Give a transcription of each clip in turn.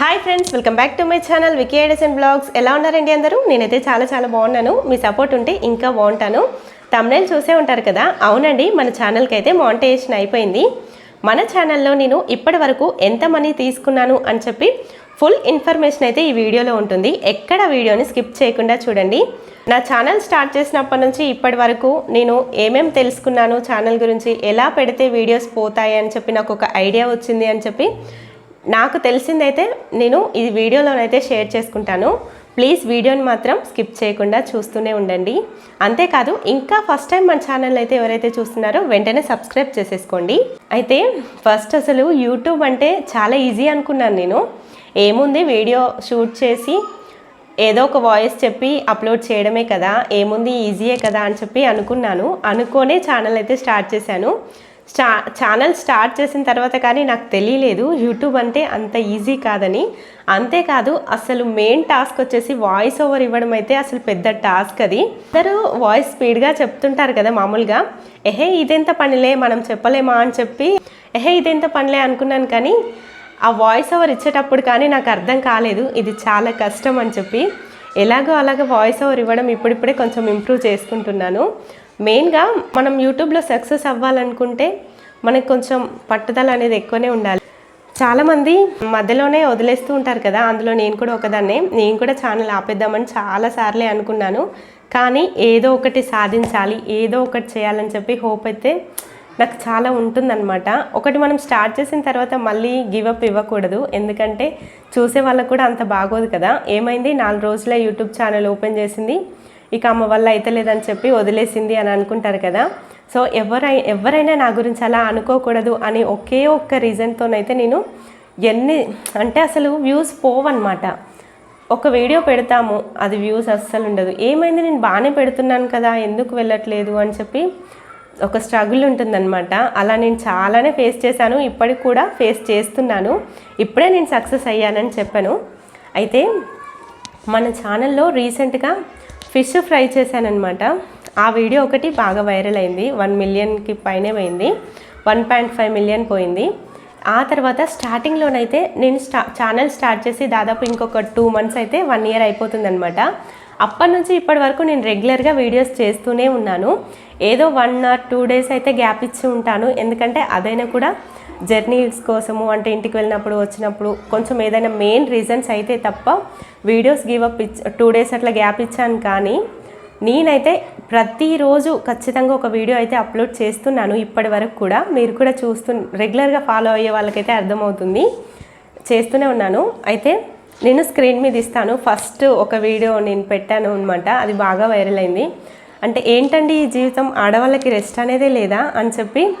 Hi friends welcome back to my channel Vicky ideas and vlogs ఎలా ఉన్నారండి అందరూ? నేనైతే చాలా చాలా బాగున్నాను. మీ సపోర్ట్ ఉంటే ఇంకా బాగుంటాను. తమిళ చూసే ఉంటారు కదా? అవునండి మన ఛానల్కి అయితే మానిటైజేషన్ అయిపోయింది. మన ఛానల్లో నేను ఇప్పటి వరకు ఎంత మనీ తీసుకున్నాను అని చెప్పి ఫుల్ ఇన్ఫర్మేషన్ అయితే ఈ వీడియోలో ఉంటుంది. ఎక్కడ వీడియోని స్కిప్ చేయకుండా చూడండి. నా ఛానల్ స్టార్ట్ చేసినప్పటి నుంచి ఇప్పటి వరకు నేను ఏమేం తెలుసుకున్నాను ఛానల్ గురించి ఎలా పెడితే వీడియోస్ పోతాయి అని చెప్పి నాకు ఒక ఐడియా వచ్చింది అని చెప్పి నాకు తెలిసిందైతే నేను ఈ వీడియోలోనైతే షేర్ చేసుకుంటాను. ప్లీజ్ వీడియోని మాత్రం స్కిప్ చేయకుండా చూస్తూనే ఉండండి. అంతేకాదు ఇంకా ఫస్ట్ టైం మన ఛానల్ అయితే ఎవరైతే చూస్తున్నారో వెంటనే సబ్స్క్రైబ్ చేసేసుకోండి. అయితే ఫస్ట్ అసలు యూట్యూబ్ అంటే చాలా ఈజీ అనుకున్నాను నేను. ఏముంది వీడియో షూట్ చేసి ఏదో ఒక వాయిస్ చెప్పి అప్లోడ్ చేయడమే కదా ఏముంది ఈజీయే కదా అని చెప్పి అనుకున్నాను. అనుకోనే ఛానల్ అయితే స్టార్ట్ చేశాను. స్టా ఛానల్ స్టార్ట్ చేసిన తర్వాత కానీ నాకు తెలియలేదు. యూట్యూబ్ అంటే అంత ఈజీ కాదని. అంతేకాదు అసలు మెయిన్ టాస్క్ వచ్చేసి వాయిస్ ఓవర్ ఇవ్వడం అయితే అసలు పెద్ద టాస్క్ అది. అందరూ వాయిస్ స్పీడ్గా చెప్తుంటారు కదా మామూలుగా. ఎహే ఇదెంత పనిలే మనం చెప్పలేమా అని చెప్పి ఎహే ఇదెంత పనిలే అనుకున్నాను కానీ ఆ వాయిస్ ఓవర్ ఇచ్చేటప్పుడు కానీ నాకు అర్థం కాలేదు. ఇది చాలా కష్టం అని చెప్పి. ఎలాగో అలాగ వాయిస్ ఓవర్ ఇవ్వడం ఇప్పుడిప్పుడే కొంచెం ఇంప్రూవ్ చేసుకుంటున్నాను. మెయిన్గా మనం యూట్యూబ్లో సక్సెస్ అవ్వాలనుకుంటే మనకు కొంచెం పట్టుదల అనేది ఎక్కువనే ఉండాలి. చాలామంది మధ్యలోనే వదిలేస్తూ ఉంటారు కదా అందులో నేను కూడా ఒకదాన్నే. నేను కూడా ఛానల్ ఆపేద్దామని చాలా సార్లే అనుకున్నాను. కానీ ఏదో ఒకటి సాధించాలి ఏదో ఒకటి చేయాలని చెప్పి హోప్ అయితే నాకు చాలా ఉంటుందన్నమాట. ఒకటి మనం స్టార్ట్ చేసిన తర్వాత మళ్ళీ గివప్ ఇవ్వకూడదు. ఎందుకంటే చూసే వాళ్ళకు కూడా అంత బాగోదు కదా. ఏమైంది? నాలుగు రోజుల యూట్యూబ్ ఛానల్ ఓపెన్ చేసింది. ఇక అమ్మ వల్ల అయితే లేదని చెప్పి వదిలేసింది అని అనుకుంటారు కదా. సో ఎవరై ఎవరైనా నా గురించి అలా అనుకోకూడదు అని ఒకే ఒక్క రీజన్తోనైతే నేను ఎన్ని అంటే అసలు వ్యూస్ పోవన్నమాట. ఒక వీడియో పెడతాము అది వ్యూస్ అస్సలు ఉండదు. ఏమైంది? నేను బాగానే పెడుతున్నాను కదా ఎందుకు వెళ్ళట్లేదు అని చెప్పి ఒక స్ట్రగుల్ ఉంటుందన్నమాట. అలా నేను చాలానే ఫేస్ చేశాను ఇప్పటికి కూడా ఫేస్ చేస్తున్నాను. ఇప్పుడే నేను సక్సెస్ అయ్యానని చెప్పాను. అయితే మన ఛానల్లో రీసెంట్గా ఫిష్ ఫ్రై చేశానమాట ఆ వీడియో ఒకటి బాగా వైరల్ అయింది. వన్ మిలియన్కి పైనే పోయింది. వన్ పాయింట్ ఫైవ్ మిలియన్ పోయింది. ఆ తర్వాత స్టార్టింగ్లోనైతే నేను స్టా ఛానల్ స్టార్ట్ చేసి దాదాపు ఇంకొక టూ మంత్స్ అయితే వన్ ఇయర్ అయిపోతుందనమాట అప్పటి నుంచి ఇప్పటి వరకు నేను రెగ్యులర్గా వీడియోస్ చేస్తూనే ఉన్నాను. ఏదో వన్ ఆర్ టూ డేస్ అయితే గ్యాప్ ఇచ్చి ఉంటాను. ఎందుకంటే అదైనా కూడా జర్నీస్ కోసము అంటే ఇంటికి వెళ్ళినప్పుడు వచ్చినప్పుడు కొంచెం ఏదైనా మెయిన్ రీజన్స్ అయితే తప్ప వీడియోస్ గివ్ అప్ ఇచ్చ టూ డేస్ అట్లా గ్యాప్ ఇచ్చాను కానీ నేనైతే ప్రతిరోజు ఖచ్చితంగా ఒక వీడియో అయితే అప్లోడ్ చేస్తున్నాను ఇప్పటి వరకు కూడా. మీరు కూడా చూస్తు రెగ్యులర్గా ఫాలో అయ్యే వాళ్ళకైతే అర్థమవుతుంది. చేస్తూనే ఉన్నాను. అయితే నేను స్క్రీన్ మీద ఇస్తాను. ఫస్ట్ ఒక వీడియో నేను పెట్టాను అనమాట అది బాగా వైరల్ అయింది. అంటే ఏంటండి ఈ జీవితం? ఆడవాళ్ళకి రెస్ట్ అనేదే లేదా? అని చెప్పి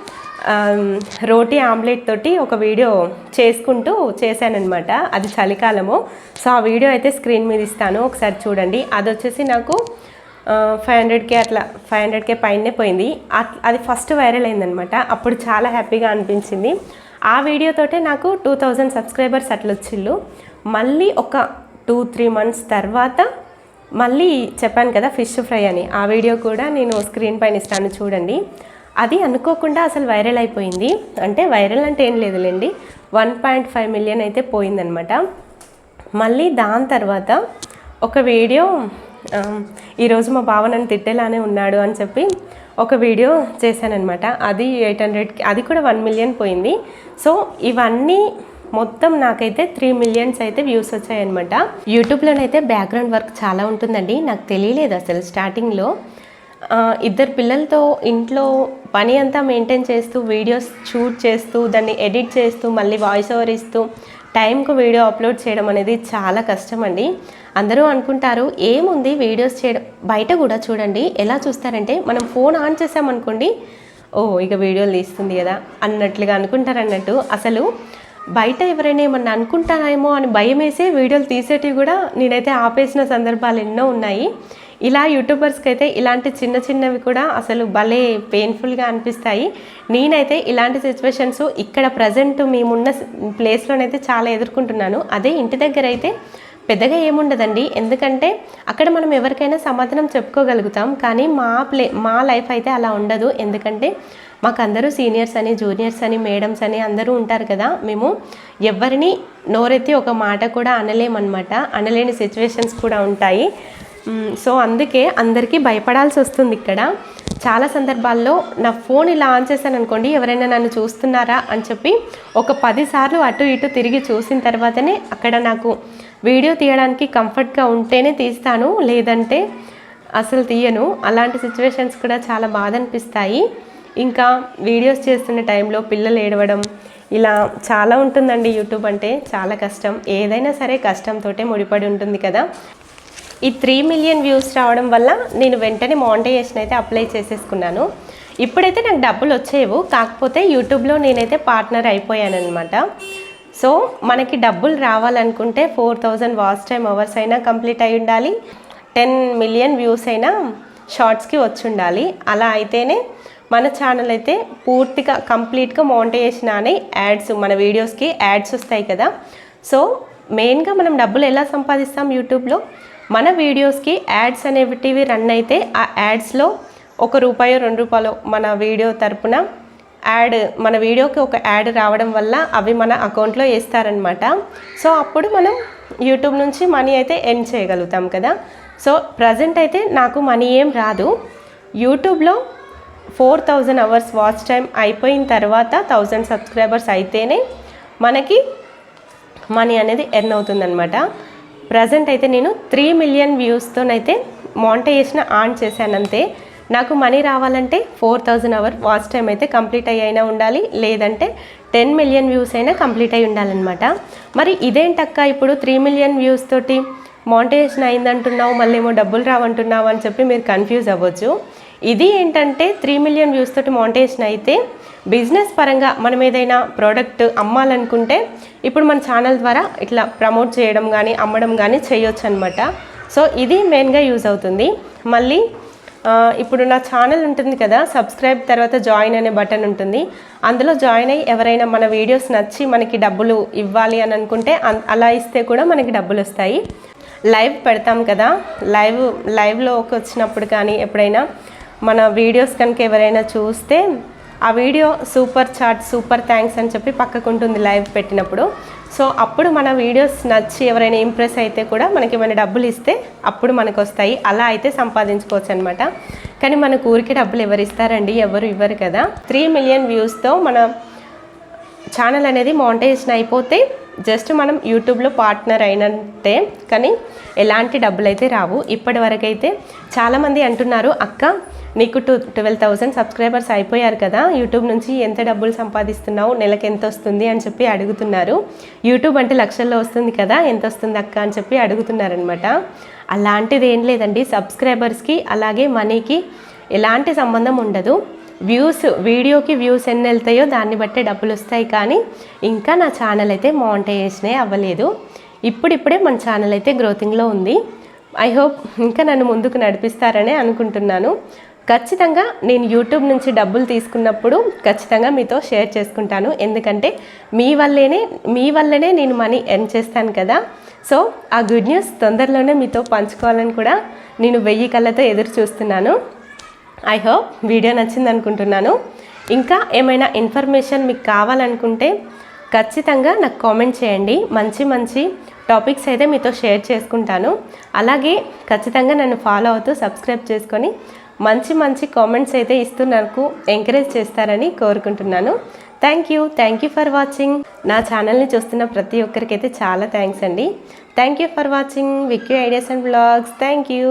రోటీ ఆమ్లెట్ తోటి ఒక వీడియో చేసుకుంటూ చేశానమాట అది చలికాలము. సో ఆ వీడియో అయితే స్క్రీన్ మీద ఇస్తాను. ఒకసారి చూడండి. అది వచ్చేసి నాకు ఫైవ్ హండ్రెడ్కే అట్లా ఫైవ్ హండ్రెడ్కే పైనే పోయింది. అది ఫస్ట్ వైరల్ అయిందనమాట అప్పుడు చాలా హ్యాపీగా అనిపించింది. ఆ వీడియోతోటే నాకు టూ థౌజండ్ సబ్స్క్రైబర్స్ అట్లా వచ్చిళ్ళు మళ్ళీ ఒక టూ త్రీ మంత్స్ తర్వాత మళ్ళీ చెప్పాను కదా ఫిష్ ఫ్రై అని. ఆ వీడియో కూడా నేను స్క్రీన్ పైన ఇస్తాను చూడండి. అది అనుకోకుండా అసలు వైరల్ అయిపోయింది. అంటే వైరల్ అంటే ఏం లేదులేండి. వన్ పాయింట్ ఫైవ్ మిలియన్ అయితే పోయిందనమాట. మళ్ళీ దాని తర్వాత ఒక వీడియో ఈరోజు మా బావ నన్ను తిట్టేలానే ఉన్నాడు అని చెప్పి ఒక వీడియో చేశానమాట అది ఎయిట్ హండ్రెడ్కి అది కూడా వన్ మిలియన్ పోయింది. సో ఇవన్నీ మొత్తం నాకైతే త్రీ మిలియన్స్ అయితే వ్యూస్ వచ్చాయన్నమాట. యూట్యూబ్లోనైతే బ్యాక్గ్రౌండ్ వర్క్ చాలా ఉంటుందండి. నాకు తెలియలేదు అసలు స్టార్టింగ్లో. ఇద్దరు పిల్లలతో ఇంట్లో పని అంతా మెయింటైన్ చేస్తూ వీడియోస్ షూట్ చేస్తూ దాన్ని ఎడిట్ చేస్తూ మళ్ళీ వాయిస్ ఓవర్ ఇస్తూ టైంకు వీడియో అప్లోడ్ చేయడం అనేది చాలా కష్టం అండి అందరూ అనుకుంటారు ఏముంది వీడియోస్ చేయడం బయట కూడా చూడండి ఎలా చూస్తారంటే మనం ఫోన్ ఆన్ చేసామనుకోండి ఓ ఇక వీడియోలు తీస్తుంది కదా అన్నట్లుగా అనుకుంటారు అన్నట్టు అసలు బయట ఎవరైనా ఏమన్నా అనుకుంటానేమో అని భయం వేసే వీడియోలు తీసేటివి కూడా నేనైతే ఆపేసిన సందర్భాలు ఎన్నో ఉన్నాయి. ఇలా యూట్యూబర్స్కి అయితే ఇలాంటి చిన్న చిన్నవి కూడా అసలు భలే పెయిన్ఫుల్గా అనిపిస్తాయి. నేనైతే ఇలాంటి సిచ్యువేషన్స్ ఇక్కడ ప్రజెంట్ మేమున్న ప్లేస్లోనైతే చాలా ఎదుర్కొంటున్నాను. అదే ఇంటి దగ్గర అయితే పెద్దగా ఏముండదండి. ఎందుకంటే అక్కడ మనం ఎవరికైనా సమాధానం చెప్పుకోగలుగుతాం. కానీ మా ప్లే మా లైఫ్ అయితే అలా ఉండదు. ఎందుకంటే మాకు అందరూ సీనియర్స్ అని జూనియర్స్ అని మేడమ్స్ అని అందరూ ఉంటారు కదా. మేము ఎవరిని నోరెత్తి ఒక మాట కూడా అనలేమన్నమాట. అనలేని సిచ్యువేషన్స్ కూడా ఉంటాయి. సో అందుకే అందరికీ భయపడాల్సి వస్తుంది ఇక్కడ. చాలా సందర్భాల్లో నా ఫోన్ ఇలా ఆన్ చేశాను అనుకోండి ఎవరైనా నన్ను చూస్తున్నారా అని చెప్పి ఒక పదిసార్లు అటు ఇటు తిరిగి చూసిన తర్వాతనే అక్కడ నాకు వీడియో తీయడానికి కంఫర్ట్గా ఉంటేనే తీస్తాను లేదంటే అసలు తీయను. అలాంటి సిచ్యువేషన్స్ కూడా చాలా బాధ అనిపిస్తాయి. ఇంకా వీడియోస్ చేస్తున్న టైంలో పిల్లలు ఏడవడం ఇలా చాలా ఉంటుందండి యూట్యూబ్ అంటే చాలా కష్టం. ఏదైనా సరే కష్టంతో ముడిపడి ఉంటుంది కదా. ఈ త్రీ మిలియన్ వ్యూస్ రావడం వల్ల నేను వెంటనే మానిటైజేషన్ అయితే అప్లై చేసేసుకున్నాను. ఇప్పుడైతే నాకు డబ్బులు వచ్చేవు కాకపోతే యూట్యూబ్లో నేనైతే పార్ట్నర్ అయిపోయానమాట సో మనకి డబ్బులు రావాలనుకుంటే four thousand watch time hours అయినా కంప్లీట్ అయి ఉండాలి. టెన్ మిలియన్ వ్యూస్ అయినా షార్ట్స్కి వచ్చి ఉండాలి. అలా అయితేనే మన ఛానల్ అయితే పూర్తిగా కంప్లీట్గా మౌంటేషన్ అనే యాడ్స్ మన వీడియోస్కి యాడ్స్ వస్తాయి కదా. సో మెయిన్గా మనం డబ్బులు ఎలా సంపాదిస్తాం యూట్యూబ్లో మన వీడియోస్కి యాడ్స్ అనేటివి రన్ అయితే ఆ యాడ్స్లో ఒక రూపాయో రెండు రూపాయలు మన వీడియో తరపున యాడ్ మన వీడియోకి ఒక యాడ్ రావడం వల్ల అవి మన అకౌంట్లో వేస్తారనమాట సో అప్పుడు మనం యూట్యూబ్ నుంచి మనీ అయితే ఎర్న్ చేయగలుగుతాం కదా. సో ప్రజెంట్ అయితే నాకు మనీ ఏం రాదు. యూట్యూబ్లో four thousand hours watch time అయిపోయిన తర్వాత థౌజండ్ సబ్స్క్రైబర్స్ అయితేనే మనకి మనీ అనేది ఎర్న్ అవుతుందన్నమాట. ప్రజెంట్ అయితే నేను త్రీ మిలియన్ వ్యూస్తోనైతే మానిటైజేషన్ ఆన్ చేశానంతే. నాకు మనీ రావాలంటే four thousand hour watch time అయితే కంప్లీట్ అయ్యైనా ఉండాలి లేదంటే టెన్ మిలియన్ వ్యూస్ అయినా కంప్లీట్ అయి ఉండాలన్నమాట. మరి ఇదేంటక్క ఇప్పుడు త్రీ మిలియన్ వ్యూస్ తోటి మానిటైజేషన్ అయిందంటున్నావు మళ్ళీ ఏమో డబ్బులు రావంటున్నావు అని చెప్పి మీరు కన్ఫ్యూజ్ అవ్వచ్చు. ఇది ఏంటంటే త్రీ మిలియన్ వ్యూస్ తోటి మానిటైజేషన్ అయితే బిజినెస్ పరంగా మనం ఏదైనా ప్రోడక్ట్ అమ్మాలనుకుంటే ఇప్పుడు మన ఛానల్ ద్వారా ఇట్లా ప్రమోట్ చేయడం కానీ అమ్మడం కానీ చేయొచ్చు అనమాట సో ఇది మెయిన్గా యూజ్ అవుతుంది. మళ్ళీ ఇప్పుడు నా ఛానల్ ఉంటుంది కదా సబ్స్క్రైబ్ తర్వాత జాయిన్ అనే బటన్ ఉంటుంది. అందులో జాయిన్ అయ్యి ఎవరైనా మన వీడియోస్ నచ్చి మనకి డబ్బులు ఇవ్వాలి అని అనుకుంటే అలా ఇస్తే కూడా మనకి డబ్బులు వస్తాయి. లైవ్ పెడతాం కదా లైవ్ లైవ్లోకి వచ్చినప్పుడు కానీ ఎప్పుడైనా మన వీడియోస్ కనుక ఎవరైనా చూస్తే ఆ video super chat super thanks అని చెప్పి పక్కకు ఉంటుంది లైవ్ పెట్టినప్పుడు. సో అప్పుడు మన వీడియోస్ నచ్చి ఎవరైనా ఇంప్రెస్ అయితే కూడా మనకి ఏమైనా డబ్బులు ఇస్తే అప్పుడు మనకు వస్తాయి. అలా అయితే సంపాదించుకోవచ్చు అనమాట కానీ మనకు ఊరికి డబ్బులు ఎవరు ఇస్తారండి? ఎవరు ఇవ్వరు కదా. త్రీ మిలియన్ వ్యూస్తో మన ఛానల్ అనేది మోనిటైజేషన్ అయిపోతే జస్ట్ మనం యూట్యూబ్లో పార్ట్నర్ అయినట్టే కానీ ఎలాంటి డబ్బులు అయితే రావు. ఇప్పటి వరకైతే చాలామంది అంటున్నారు అక్క నీకు టూ ట్వెల్వ్ థౌసండ్ సబ్స్క్రైబర్స్ అయిపోయారు కదా యూట్యూబ్ నుంచి ఎంత డబ్బులు సంపాదిస్తున్నావు నెలకు ఎంత వస్తుంది అని చెప్పి అడుగుతున్నారు. యూట్యూబ్ అంటే లక్షల్లో వస్తుంది కదా ఎంత వస్తుంది అక్క అని చెప్పి అడుగుతున్నారనమాట అలాంటిది ఏం లేదండి సబ్స్క్రైబర్స్కి అలాగే మనీకి ఎలాంటి సంబంధం ఉండదు. వ్యూస్ వీడియోకి వ్యూస్ ఎన్ని వెళ్తాయో దాన్ని బట్టే డబ్బులు వస్తాయి కానీ ఇంకా నా ఛానల్ అయితే మానిటైజేషనే అవ్వలేదు. ఇప్పుడిప్పుడే మన ఛానల్ అయితే గ్రోతింగ్లో ఉంది. ఐ హోప్ ఇంకా నన్ను ముందుకు నడిపిస్తారనే అనుకుంటున్నాను. ఖచ్చితంగా నేను యూట్యూబ్ నుంచి డబ్బులు తీసుకున్నప్పుడు ఖచ్చితంగా మీతో షేర్ చేసుకుంటాను. ఎందుకంటే మీ వల్లేనే మీ వల్లనే నేను మనీ ఎర్న్ చేస్తాను కదా. సో ఆ గుడ్ న్యూస్ తొందరలోనే మీతో పంచుకోవాలని కూడా నేను వెయ్యి కళ్ళతో ఎదురు చూస్తున్నాను. ఐ హోప్ వీడియో నచ్చింది అనుకుంటున్నాను. ఇంకా ఏమైనా ఇన్ఫర్మేషన్ మీకు కావాలనుకుంటే ఖచ్చితంగా నాకు కామెంట్ చేయండి. మంచి మంచి టాపిక్స్ అయితే మీతో షేర్ చేసుకుంటాను. అలాగే ఖచ్చితంగా నన్ను ఫాలో అవుతూ సబ్స్క్రైబ్ చేసుకొని మంచి మంచి కామెంట్స్ అయితే ఇస్తూ నాకు ఎంకరేజ్ చేస్తారని కోరుకుంటున్నాను. Thank you thank you for watching నా ఛానల్ని చూస్తున్న ప్రతి ఒక్కరికైతే చాలా థ్యాంక్స్ అండి. Thank you for watching VQ ideas and blogs thank you